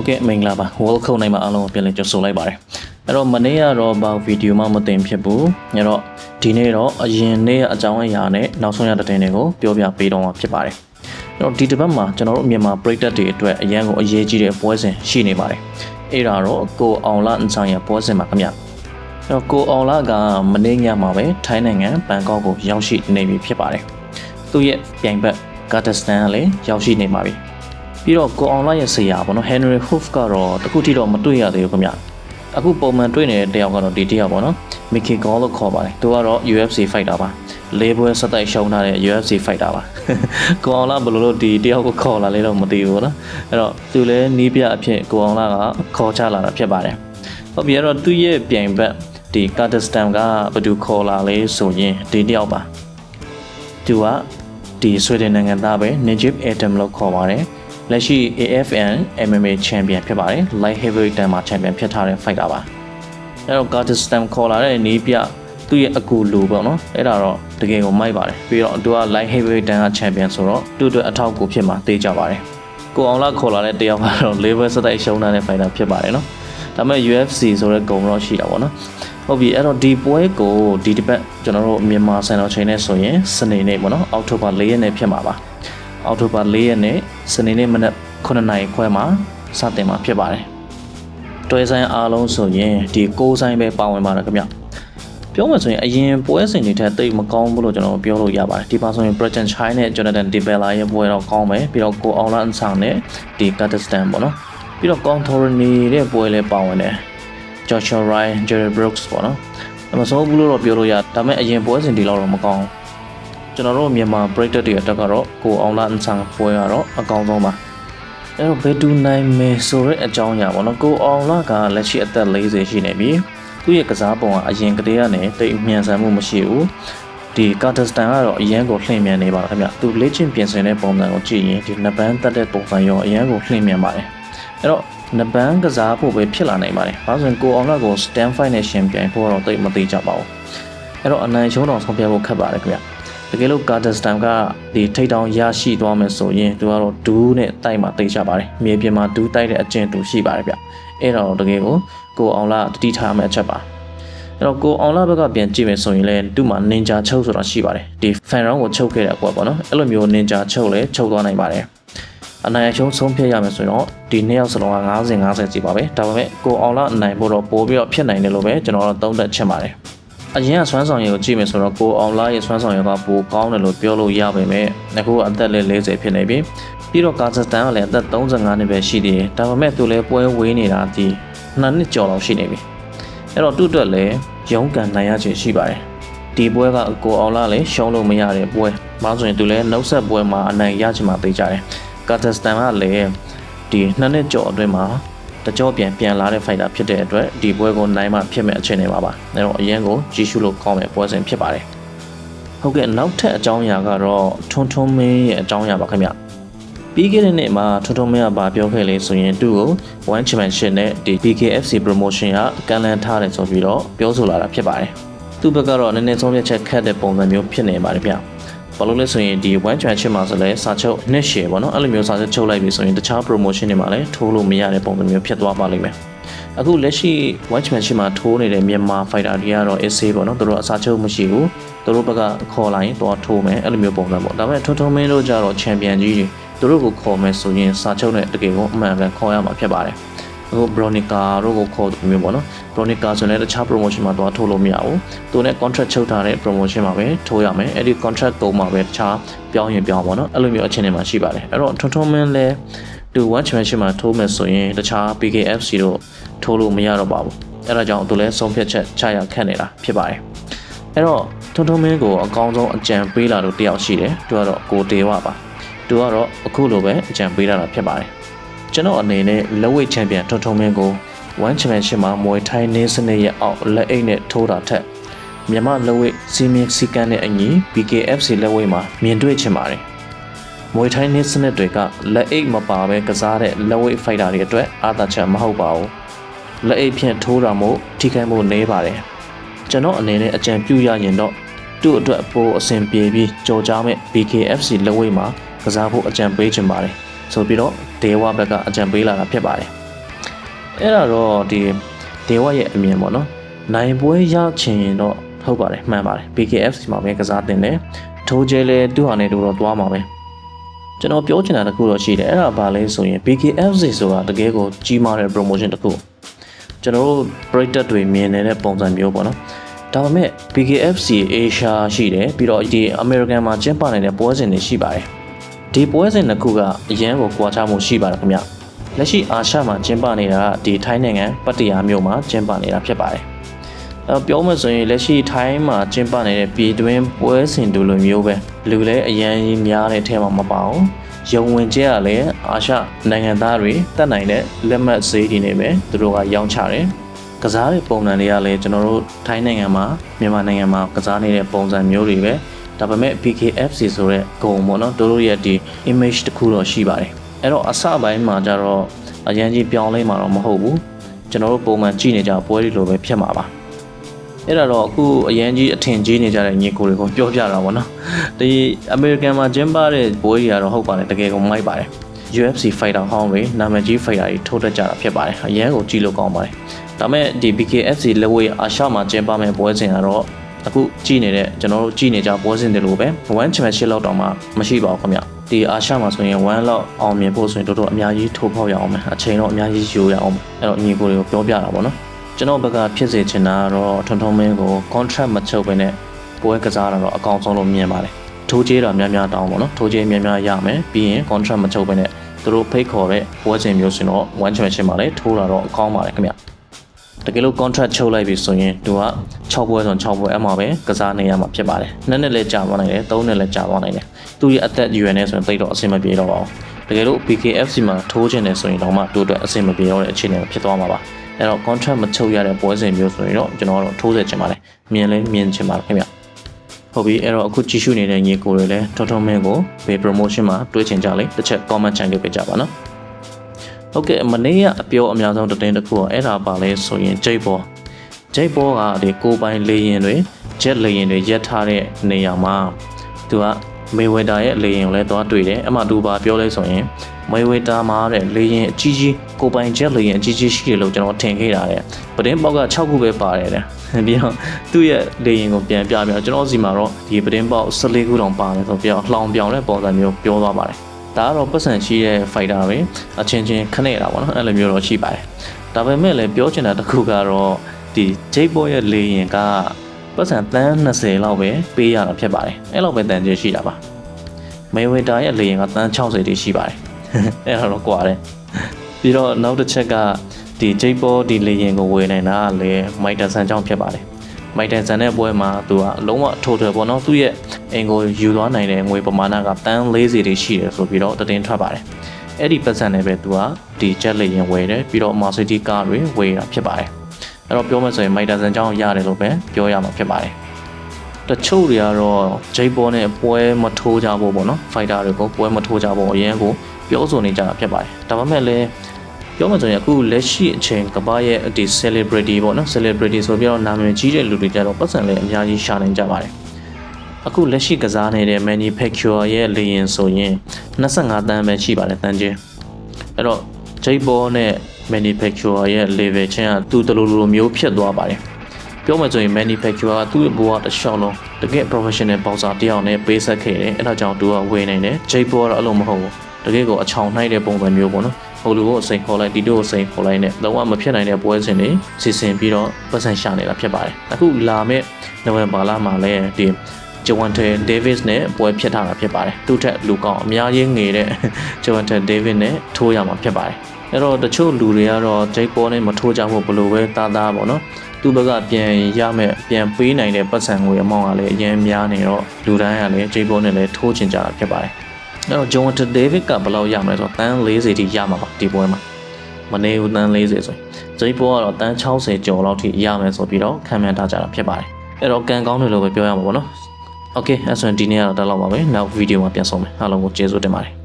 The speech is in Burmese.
ဟုတ်ကဲ့မင်္ဂလာပါ welcome နိုင်မှာအားလုံးကိုပြန်လည်ကြိုဆိုလိုက်ပါတယ်အဲ့တော့မနေ့ကတော့ဘာဗီဒီယိုမှမတင်ဖြစ်ဘူးအဲ့တော့ဒီနေ့တော့အရင်နေ့အကြောင်းအရာနဲ့နောက်ဆုံးရတဲ့တင်တွေကိုပြောပြပေးတော့မှာဖြစ်ပါတယ်အဲ့တော့ဒီတစ်ပတ်မှာကျွန်တော်တို့မြန်မာပရိသတ်တွေအတွက်အရန်ကိုအရေးကြီးတဲ့ပွဲစဉ်ရှိနေပါတယ်အဲ့ဒါတော့ကိုအောင်လာအန်ဆောင်ရပွဲစဉ်ပါခင်ဗျအဲ့တော့ကိုအောင်လာကမနေ့ညမှာပဲထိုင်းနိုင်ငံဘန်ကောက်ကိုရောက်ရှိနေပြီဖြစ်ပါတယ်သူ့ရဲ့ပြိုင်ဘက်ကာတာစတန်ကလည်းရောက်ရှိနေပါပြီ ပြီးတော့ကိုအောင်လာရဲ့ဆရာပေါ့နော် Henry Hoof ကတော့တခုထိတော့မတွေ့ရသေးဘူးခင်ဗျအခုပုံမှန်တွေ့နေတဲ့တယောက်ကတော့ဒီတယောက်ပေါ့နော် Mickey Gall လို့ခေါ်ပါတယ်သူကတော့ UFC fighter ပါလေးပွဲဆက်တိုက်ရှုံးထားတဲ့ UFC fighter ပါကိုအောင်လာဘယ်လိုလို့ဒီတယောက်ကိုခေါ်လာလဲတော့မသိဘူးပေါ့နော်အဲ့တော့သူလည်းနီးပြအဖြစ်ကိုအောင်လာကခေါ်ချလာတာဖြစ်ပါတယ်ဟုတ်ပြီအဲ့တော့သူ့ရဲ့ပြိုင်ဘက်ဒီ Kazakhstan ကဘယ်သူခေါ်လာလဲဆိုရင်ဒီတယောက်ပါသူကဒီဆွေဒင်နိုင်ငံသားပဲ Najib Atom လို့ခေါ်ပါတယ် လက်ရှိ AFN MMA Champion ဖြစ်ပါတယ် Light Heavyweight တန်းမှာ Champion ဖြစ်ထားတဲ့ fighter ပါအဲ့တော့ Kazakhstan ခေါ်လာတဲ့နီးပြသူ့ရဲ့အကူလူပေါ့နော်အဲ့ဒါတော့တကယ်ကိုမိုက်ပါတယ်ပြီးတော့သူက Light Heavyweight တန်းက Champion ဆိုတော့သူ့အတွက်အထောက်အကူဖြစ်မှာသိကြပါတယ်ကိုအောင်လာခေါ်လာတဲ့တယောက်ကတော့ level စတိုက်ရှုံးထားတဲ့ fighter ဖြစ်ပါတယ်နော်ဒါပေမဲ့ UFC ဆိုတဲ့ဂုံတော့ရှိတာပေါ့နော်ဟုတ်ပြီအဲ့တော့ဒီပွဲကိုဒီတစ်ပတ်ကျွန်တော်တို့မြန်မာစံတော်ချိန်နဲ့ဆိုရင်စနေနေ့ပေါ့နော်အောက်တိုဘာ၄ရက်နေ့ဖြစ်မှာပါ အောက်တိုဘာ၄ရက်နေ့စနေနေ့မနက်9နာရီခွဲမှာစတင်မှာဖြစ်ပါတယ်တွဲဆိုင်အားလုံးဆိုရင်ဒီကိုးဆိုင်ပဲပါဝင်ပါတယ်ခင်ဗျပြောမှဆိုရင်အရင်ပွဲစဉ်တွေထက်တိတ်မကောင်းဘူးလို့ကျွန်တော်ပြောလို့ရပါတယ်ဒီပါဆိုရင် President Chai နဲ့ Jonathan Dibella ရဲ့ပွဲတော့ကောင်းမယ်ပြီးတော့ကိုအောင်လန်ဆောင်နဲ့ဒီ Kazakhstan ပေါ့နော်ပြီးတော့ Contorini တဲ့ပွဲလည်းပါဝင်တယ် Joshua Ryan, Jerry Brooks ပေါ့နော်။မဆုံးဘူးလို့တော့ပြောလို့ရ။ဒါပေမဲ့အရင်ပွဲစဉ်ဒီလောက်တော့မကောင်းဘူး။ ကျွန်တော်တို့မြန်မာပရိသတ်တွေအတွက်ကတော့ကိုအောင်လာအန်ဆန်ပွဲကတော့အကောင်းဆုံးပါ။အဲတော့ဘယ်သူနိုင်မယ်ဆိုတဲ့အကြောင်းအရာပေါ့နော်။ကိုအောင်လာကလက်ရှိအသက်40ရှိနေပြီ။သူ့ရဲ့ကစားပုံကအရင်ကတည်းကနေတိတ်အမြန်ဆန်မှုမရှိဘူး။ဒီကာတာစတန်ကတော့အရန်ကိုလှည့်မြန်နေပါခင်ဗျ။သူလေ့ကျင့်ပြင်ဆင်တဲ့ပုံစံကိုကြည့်ရင်ဒီနှစ်ပန်းတက်တဲ့ပုံစံရောအရန်ကိုလှည့်မြန်ပါတယ်။အဲတော့နပန်းကစားဖို့ပဲဖြစ်လာနိုင်ပါတယ်။ဘာလို့ဆိုရင်ကိုအောင်လာကို stand fight နဲ့ရှင်ပြိုင်ဖို့တော့တိတ်မသေးကြပါဘူး။အဲ့တော့အနိုင်ရှုံးတော့ဆုံးဖြတ်ဖို့ခက်ပါတယ်ခင်ဗျ။ တကယ်လို့ Kazakhstan ကဒီထိတ်တောင်ရရှိသွားမယ်ဆိုရင်သူကတော့ဒူးနဲ့တိုက်မှာတိတ်ကြပါတယ်။မြေပြင်မှာဒူးတိုက်တဲ့အကျင့်တူရှိပါတယ်ဗျ။အဲ့တော့တကယ်ကိုကိုအောင်လာတတိထားမယ့်အချက်ပါ။အဲ့တော့ကိုအောင်လာဘက်ကပြန်ကြည့်မယ်ဆိုရင်လည်းသူ့မှာ ninja ချုပ်ဆိုတာရှိပါတယ်။ဒီ fan round ကိုချုပ်ခဲ့တဲ့အကွက်ပေါ့နော်။အဲ့လိုမျိုး ninja ချုပ်လည်းချုပ်သွားနိုင်ပါတယ်။အနိုင်အရှုံးဆုံးဖြတ်ရမယ်ဆိုရင်တော့ဒီနှစ်ယောက်စလုံးက90 90စီပါပဲဒါပေမဲ့ကိုအောင်လာအနိုင်ဖို့တော့ပိုးပြီးတော့ဖြစ်နိုင်တယ်လို့ပဲကျွန်တော်တို့သုံးသပ်ချင်ပါတယ် အရင်ကစွမ်းဆောင်ရည်ကိုကြည့်မယ်ဆိုတော့ကိုအောင်လာရဲ့စွမ်းဆောင်ရည်ကပိုကောင်းတယ်လို့ပြောလို့ရပါပဲအခုအသက်လည်း40ဖြစ်နေပြီပြီးတော့ကာဇက်စတန်ကလည်းအသက်35နှစ်ပဲရှိသေးတယ်ဒါပေမဲ့သူလည်းပွဲဝေးနေတာဒီနှစ်နှစ်ကျော်လောက်ရှိနေပြီအဲ့တော့သူ့အတွက်လည်းရုန်းကန်နိုင်ရခြင်းရှိပါတယ်ဒီပွဲကကိုအောင်လာလည်းရှုံးလို့မရတဲ့ပွဲ။ဘာလို့ဆိုရင်သူလည်းနှုတ်ဆက်ပွဲမှာအနိုင်ရချင်မှသိကြတယ်။ကာဇက်စတန်ကလည်းဒီနှစ်နှစ်ကျော်အတွင်းမှာ တကြောပြန်ပြန်လာတဲ့ fighter ဖြစ်တဲ့အတွက်ဒီပွဲကိုနိုင်မှဖြစ်မဲ့အခြေအနေပါပါ။အဲတော့အရင်ကိုကြီးရှုလို့ကောင်းမဲ့ပွဲစဉ်ဖြစ်ပါတယ်။ဟုတ်ကဲ့နောက်ထပ်အကြောင်းအရာကတော့ထွန်းထွန်းမင်းရဲ့အကြောင်းအရာပါခင်ဗျ။ပြီးခဲ့တဲ့နေ့မှာထွန်းထွန်းမင်းကဗာပြောခဲ့လေဆိုရင်သူ့ကို One Championship နဲ့ဒီ BKFC Promotion ကကန်လန်ထားတယ်ဆိုပြီးတော့ပြောဆိုလာတာဖြစ်ပါတယ်။သူ့ဘက်ကတော့နည်းနည်းဆုံးဖြတ်ချက်ခတ်တဲ့ပုံစံမျိုးဖြစ်နေပါတယ်ဗျ။ ဘာလို့လဲဆိုရင်ဒီ one championship မှာဆိုလဲစာချုပ်နှစ်ရှည်ပေါ့နော်အဲ့လိုမျိုးစာချုပ်ချုပ်လိုက်ပြီဆိုရင်တခြား promotion တွေမှာလည်းထိုးလို့မရတဲ့ပုံစံမျိုးဖြစ်သွားပါလိမ့်မယ်အခုလက်ရှိ one championship မှာထိုးနေတဲ့မြန်မာ fighter တွေကတော့ SA ပေါ့နော်သူတို့အစာချုပ်မရှိဘူးသူတို့ဘက်ကခေါ်လာရင်တော့ထိုးမယ်အဲ့လိုမျိုးပုံစံပေါ့ဒါပေမဲ့ထွန်းထွန်းမင်းတို့ကြတော့ champion ကြီးတွေသူတို့ကိုခေါ်မယ်ဆိုရင်စာချုပ်နဲ့တကယ်ကိုအမှန်ကန်ခေါ်ရမှာဖြစ်ပါတယ် အခု Bronica တို့ကိုခေါ်တယ်မျိုးပေါ့နော် Bronica ဆိုရင်လည်းတခြား promotion မှာတော့ထိုးလို့မရဘူးသူနဲ့ contract ချုပ်ထားတဲ့ promotion မှာပဲထိုးရမယ်အဲ့ဒီ contract ကုန်မှာပဲတခြားပြောင်းရင်ပြောင်းပေါ့နော်အဲ့လိုမျိုးအခြေအနေမှာရှိပါတယ်အဲ့တော့ထွန်းထွန်းမင်းလည်းသူ one championship မှာထိုးမယ်ဆိုရင်တခြား PKFC တို့ထိုးလို့မရတော့ပါဘူးအဲ့ဒါကြောင့်သူလည်းဆုံးဖြတ်ချက်ချရခက်နေတာဖြစ်ပါတယ်အဲ့တော့ထွန်းထွန်းမင်းကိုအကောင်းဆုံးအကြံပေးလာလို့တယောက်ရှိတယ်သူကတော့ကိုတေဝပါသူကတော့အခုလိုပဲအကြံပေးလာတာဖြစ်ပါတယ် ကျွန်တော်အနေနဲ့လက်ဝိတ်ချန်ပီယံထွန်းထွန်းမင်းကို one championship မှာမွေထိုင်းနေစနစ်ရဲ့အောက်လက်အိတ်နဲ့ထိုးတာထက်မြန်မာလက်ဝိတ်စီမင်းစီကန်းနဲ့အညီ BKFC လက်ဝိတ်မှာမြင်တွေ့ချင်ပါတယ်။မွေထိုင်းနေစနစ်တွေကလက်အိတ်မပါဘဲကစားတဲ့လက်ဝိတ်ဖိုက်တာတွေအတွက်အာသာချက်မဟုတ်ပါဘူး။လက်အိတ်ဖြင့်ထိုးတာမို့ထိခိုက်မှုနည်းပါတယ်။ကျွန်တော်အနေနဲ့အကြံပြုရရင်တော့သူ့အတွက်ပိုအဆင်ပြေပြီးကြော်ကြားမဲ့ BKFC လက်ဝိတ်မှာကစားဖို့အကြံပေးချင်ပါတယ်။ ဆိုပြီးတော့ဒေဝဘက်ကအကြံပေးလာတာဖြစ်ပါတယ်။အဲ့ဒါတော့ဒီဒေဝရဲ့အမြင်ပေါ့နော်နိုင်ပွဲရချင်ရင်တော့ဟုတ်ပါတယ်မှန်ပါတယ် BKFC မှာပဲကစားတင်တယ်ထိုးကျဲလဲသူ့ဟာနဲ့တူတော့သွားမှာပဲကျွန်တော်ပြောချင်တာတစ်ခုတော့ရှိတယ်အဲ့ဒါဘာလဲဆိုရင် BKFC ဆိုတာတကယ်ကိုကြီးမားတဲ့ promotion တစ်ခုကျွန်တော်တို့ပရိသတ်တွေမြင်နေတဲ့ပုံစံမျိုးပေါ့နော်ဒါပေမဲ့ BKFC Asia ရှိတယ်ပြီးတော့ဒီ American မှာကျင်းပနေတဲ့ပွဲစဉ်တွေရှိပါတယ် ဒီပွဲစဉ်တစ်ခုကအရန်ကိုကြွားချမှုရှိပါတယ်ခင်ဗျလက်ရှိအာရှမှာကျင်းပနေတာကဒီထိုင်းနိုင်ငံပတ္တယာမြို့မှာကျင်းပနေတာဖြစ်ပါတယ်အဲပြောမှဆိုရင်လက်ရှိထိုင်းမှာကျင်းပနေတဲ့ပြည်တွင်းပွဲစဉ်တူလိုမျိုးပဲလူလည်းအရန်ကြီးများတဲ့ထဲမှာမပါဘူးရုံဝင်ကျဲကလည်းအာရှနိုင်ငံသားတွေတက်နိုင်တဲ့လက်မှတ်ဈေးတွေနေပဲသူတို့ကရောင်းချတယ်ကစားတဲ့ပုံစံတွေကလည်းကျွန်တော်တို့ထိုင်းနိုင်ငံမှာမြန်မာနိုင်ငံမှာကစားနေတဲ့ပုံစံမျိုးတွေပဲ ဒါပေမဲ့ PKFC ဆိုတဲ့ဂုံပေါ့နော်တို့တို့ရဲ့ဒီ image တစ်ခုတော့ရှိပါတယ်အဲ့တော့အစပိုင်းမှာကျတော့အရန်ကြီးပြောင်းလဲမှာတော့မဟုတ်ဘူးကျွန်တော်တို့ပုံမှန်ကြည့်နေကြပွဲတွေလိုပဲဖြစ်မှာပါအဲ့ဒါတော့အခုအရန်ကြီးအထင်ကြီးနေကြတဲ့ညီကိုတွေကိုပြောပြတာပေါ့နော်ဒီအမေရိကန်မှာကျင်းပတဲ့ပွဲတွေကတော့ဟုတ်ပါတယ်တကယ်ကိုမိုက်ပါတယ် UFC fighter ဟောင်းတွေနာမည်ကြီး fighter တွေထိုးတက်ကြတာဖြစ်ပါတယ်အရန်ကိုကြည့်လို့ကောင်းပါတယ်ဒါပေမဲ့ဒီ BKFC လက်ဝဲအာရှမှာကျင်းပမဲ့ပွဲစဉ်ကတော့ အခုကြည့်နေတဲ့ကျွန်တော်တို့ကြည့်နေကြပွဲစဉ်တွေလိုပဲ1 championship လောက်တောင်မှမရှိပါဘူးခင်ဗျဒီအာရှမှာဆိုရင်1လောက်အောင်မြင်ဖို့ဆိုရင်တော်တော်အများကြီးထိုးဖောက်ရအောင်မယ်အချိန်တော့အများကြီးယူရအောင်မယ်အဲ့တော့ညီကိုတွေကိုပြောပြတာပေါ့နော်ကျွန်တော်ဘက်ကဖြစ်စေချင်တာကတော့ထွန်းထွန်းမင်းကို contract မချုပ်ဘဲနဲ့ပွဲကစားတာတော့အကောင်းဆုံးလို့မြင်ပါတယ်ထိုးကြေးတော့များများတောင်းပေါ့နော်ထိုးကြေးများများရမယ်ပြီးရင် contract မချုပ်ဘဲနဲ့သူတို့ဖိတ်ခေါ်တဲ့ပွဲစဉ်မျိုးဆိုတော့1 championship မှာလည်းထိုးတာတော့အကောင်းပါတယ်ခင်ဗျ တကယ်လို့ contract ချုပ်လိုက်ပြီဆိုရင်သူက6ပွဲဆို6ပွဲအမှပဲကစားနေရမှာဖြစ်ပါတယ်။နှစ်နှစ်လည်းကြာသွားနိုင်တယ်၊သုံးနှစ်လည်းကြာသွားနိုင်တယ်။သူရဲ့အသက်အရွယ်နဲ့ဆိုရင်တိတ်တော့အဆင်မပြေတော့ပါဘူး။တကယ်လို့ BKFC မှာထိုးချင်တယ်ဆိုရင်တော့မှသူ့အတွက်အဆင်မပြေတော့တဲ့အခြေအနေဖြစ်သွားမှာပါ။အဲ့တော့ contract မချုပ်ရတဲ့ပွဲစဉ်မျိုးဆိုရင်တော့ကျွန်တော်ကတော့ထိုးစေချင်ပါတယ်။မြင်လဲမြင်ချင်ပါတယ်ခင်ဗျ။ဟုတ်ပြီအဲ့တော့အခုကြည့်ရှုနေတဲ့ညီကိုတွေလည်းထောထောမင်းကိုဘေး promotion မှာတွေ့ချင်ကြလေတစ်ချက် comment ချန်ခဲ့ပေးကြပါနော်။ ဟုတ်ကဲ့မနေ့ကအပြောအများဆုံးသတင်းတစ်ခုကအဲ့ဒါပါလဲဆိုရင်ဂျိတ်ဘောဂျိတ်ဘောကဒီကိုပိုင်လေရင်တွေဂျက်လေရင်တွေရက်ထားတဲ့နေရာမှာသူကမေဝေတာရဲ့လေရင်ကိုလည်းသွားတွေ့တယ်အမှသူပါပြောလဲဆိုရင်မေဝေတာမှာတဲ့လေရင်အကြီးကြီးကိုပိုင်ဂျက်လေရင်အကြီးကြီးရှိတယ်လို့ကျွန်တော်ထင်ခဲ့တာတဲ့ပဒင်းပေါက်က6ခုပဲပါတယ်တဲ့ပြီးတော့သူ့ရဲ့လေရင်ကိုပြန်ပြပြကျွန်တော်စီမှာတော့ဒီပဒင်းပေါက်14ခုတောင်ပါတယ်ဆိုပြီးတော့လှောင်ပြောင်တဲ့ပုံစံမျိုးပြောသွားပါတယ် ဒါကတော့ပတ်စံရှိတဲ့ fighter တွေအချင်းချင်းခနဲ့တာပေါ့နော်အဲ့လိုမျိုးတော့ရှိပါတယ်ဒါပေမဲ့လည်းပြောချင်တာတစ်ခုကတော့ဒီဂျိတ်ဘောရဲ့လေရင်ကပတ်စံတန်း20လောက်ပဲပေးရတာဖြစ်ပါတယ်အဲ့လောက်ပဲတန်ကျေးရှိတာပါမေဝေတာရဲ့လေရင်ကတန်း60တိရှိပါတယ်အဲ့ဒါတော့ကွာတယ်ပြီးတော့နောက်တစ်ချက်ကဒီဂျိတ်ဘောဒီလေရင်ကိုဝယ်နိုင်တာကလည်းမိုက်တန်ဆန်ကြောင့်ဖြစ်ပါတယ် မိုက်တန်ဆန်တဲ့ပွဲမှာသူကလုံးဝ total ပေါ့နော်သူ့ရဲ့အင်ကိုယူသွားနိုင်တဲ့ငွေပမာဏကတန်း40တိရှိတယ်ဆိုပြီးတော့တည်င်းထွက်ပါတယ်အဲ့ဒီပတ်စံနဲ့ပဲသူကဒီချက်လေရင်ဝယ်တယ်ပြီးတော့ Mercedes ကားတွေဝယ်တာဖြစ်ပါတယ်အဲ့တော့ပြောမယ်ဆိုရင်မိုက်တာဆန်ကြောင်းရတယ်လို့ပဲပြောရမှာဖြစ်ပါတယ်တချို့တွေကတော့ဂျိတ်ဘောနဲ့ပွဲမထိုးကြဖို့ပေါ့နော်ဖိုက်တာတွေကိုပွဲမထိုးကြဖို့အရင်ကိုပြောဆိုနေကြတာဖြစ်ပါတယ်ဒါပေမဲ့လည်း ပြောမှဆိုရင်အခုလက်ရှိအချိန်ကမ္ဘာရဲ့ဒီ celebrity ပေါ့နော် celebrity ဆိုပြီးတော့နာမည်ကြီးတဲ့လူတွေကြတော့ပတ်စံလည်းအများကြီးရှာနိုင်ကြပါတယ်အခုလက်ရှိကစားနေတဲ့ manufacturer ရဲ့လေရင်ဆိုရင်25တန်းပဲရှိပါတယ်တန်းချင်းအဲ့တော့ဂျိတ်ဘောနဲ့ manufacturer ရဲ့ level ချင်းကသူတလူလူမျိုးဖြစ်သွားပါတယ်ပြောမှဆိုရင် manufacturer ကသူ့ဘဝတစ်လျှောက်လုံးတကယ် professional boxer တယောက်နဲ့ပေးဆက်ခဲ့တယ်အဲ့ဒါကြောင့်သူကဝေနေတယ်ဂျိတ်ဘောကတော့အဲ့လိုမဟုတ်ဘူး တကယ်ကိုအချောင်နှိုက်တဲ့ပုံစံမျိုးပေါ့နော်ဟိုလူကိုအစိန်ခေါ်လိုက်ဒီတို့ကိုအစိန်ခေါ်လိုက်နဲ့လုံးဝမဖြစ်နိုင်တဲ့ပွဲစဉ်တွေစီစဉ်ပြီးတော့ပတ်စံရှာနေတာဖြစ်ပါတယ်အခုလာမယ့်နိုဝင်ဘာလမှာလည်းဒီဂျဝန်တဲဒေးဗစ်နဲ့ပွဲဖြစ်ထားတာဖြစ်ပါတယ်သူ့ထက်လူကောင်းအများကြီးငယ်တဲ့ဂျဝန်တဲဒေးဗစ်နဲ့ထိုးရမှာဖြစ်ပါတယ်အဲ့တော့တချို့လူတွေကတော့ဂျိတ်ပေါ်နဲ့မထိုးကြဖို့ဘလို့ပဲတားတာပေါ့နော်သူ့ဘက်ကပြန်ရမယ်ပြန်ပေးနိုင်တဲ့ပတ်စံငွေအမောင်းကလည်းအရင်များနေတော့လူတိုင်းကလည်းဂျိတ်ပေါ်နဲ့လည်းထိုးချင်ကြတာဖြစ်ပါတယ် အဲ့တော့ John David ကဘယ်လောက်ရမလဲဆိုတော့တန်း40ထိရမှာပါဒီပွဲမှာမနေဘူးတန်း40ဆိုရင်ဂျိပေါ်ကတော့တန်း60ကျော်လောက်ထိရမယ်ဆိုပြီးတော့ခံမှန်းထားကြတာဖြစ်ပါတယ်အဲ့တော့ကံကောင်းတယ်လို့ပဲပြောရမှာပေါ့နော် Okay အဲ့ဆိုရင်ဒီနေ့ကတော့တက်လောက်ပါပဲနောက်ဗီဒီယိုမှာပြန်ဆုံမယ်အားလုံးကိုကျေးဇူးတင်ပါတယ်